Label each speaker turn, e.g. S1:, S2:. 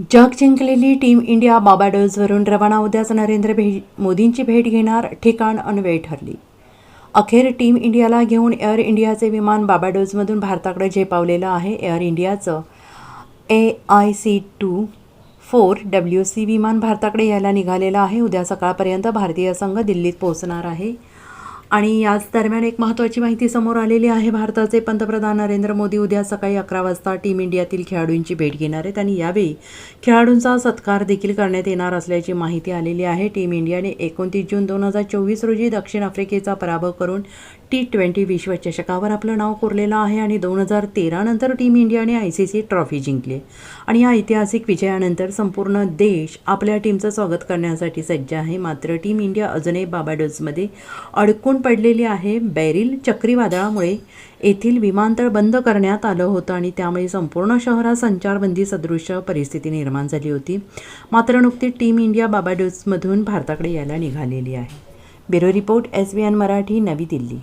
S1: जग जिंकलेली team India बाबाडोजवरून रवाना उद्याच नरेंद्र भे मोदींची भेट घेणार ठिकाण अनवेळ ठरली. अखेर टीम इंडियाला घेऊन एअर इंडियाचे विमान बाबाडोजमधून भारताकडे झेपावलेलं आहे. एअर इंडियाचं A I C two four W C विमान भारताकडे यायला निघालेलं आहे. उद्या सकाळपर्यंत भारतीय संघ दिल्लीत पोहोचणार आहे. आणि याच दरम्यान एक महत्त्वाची माहिती समोर आलेली आहे. भारताचे पंतप्रधान नरेंद्र मोदी उद्या सकाळी अकरा वाजता टीम इंडियातील खेळाडूंची भेट घेणार आहेत आणि यावेळी खेळाडूंचा सत्कार देखील करण्यात येणार असल्याची माहिती आलेली आहे. टीम इंडियाने एकोणतीस जून दोन हजार चोवीस रोजी दक्षिण आफ्रिकेचा पराभव करून टी ट्वेंटी विश्वचषकावर आपलं नाव कोरलेलं आहे आणि दोन हजार तेरानंतर टीम इंडियाने आय सी सी ट्रॉफी जिंकली. आणि या ऐतिहासिक विजयानंतर संपूर्ण देश आपल्या टीमचं स्वागत करण्यासाठी सज्ज आहे. मात्र टीम इंडिया अजूनही बाबाडोजमध्ये अडकून पडलेली आहे. बॅरिल चक्रीवादळामुळे येथील विमानतळ बंद करण्यात आलं होतं आणि त्यामुळे संपूर्ण शहरात संचारबंदी सदृश परिस्थिती निर्माण झाली होती. मात्र नुकतीच टीम इंडिया बाबाडोजमधून भारताकडे यायला निघालेली आहे. Bureau report S B N Marathi Navi Delhi.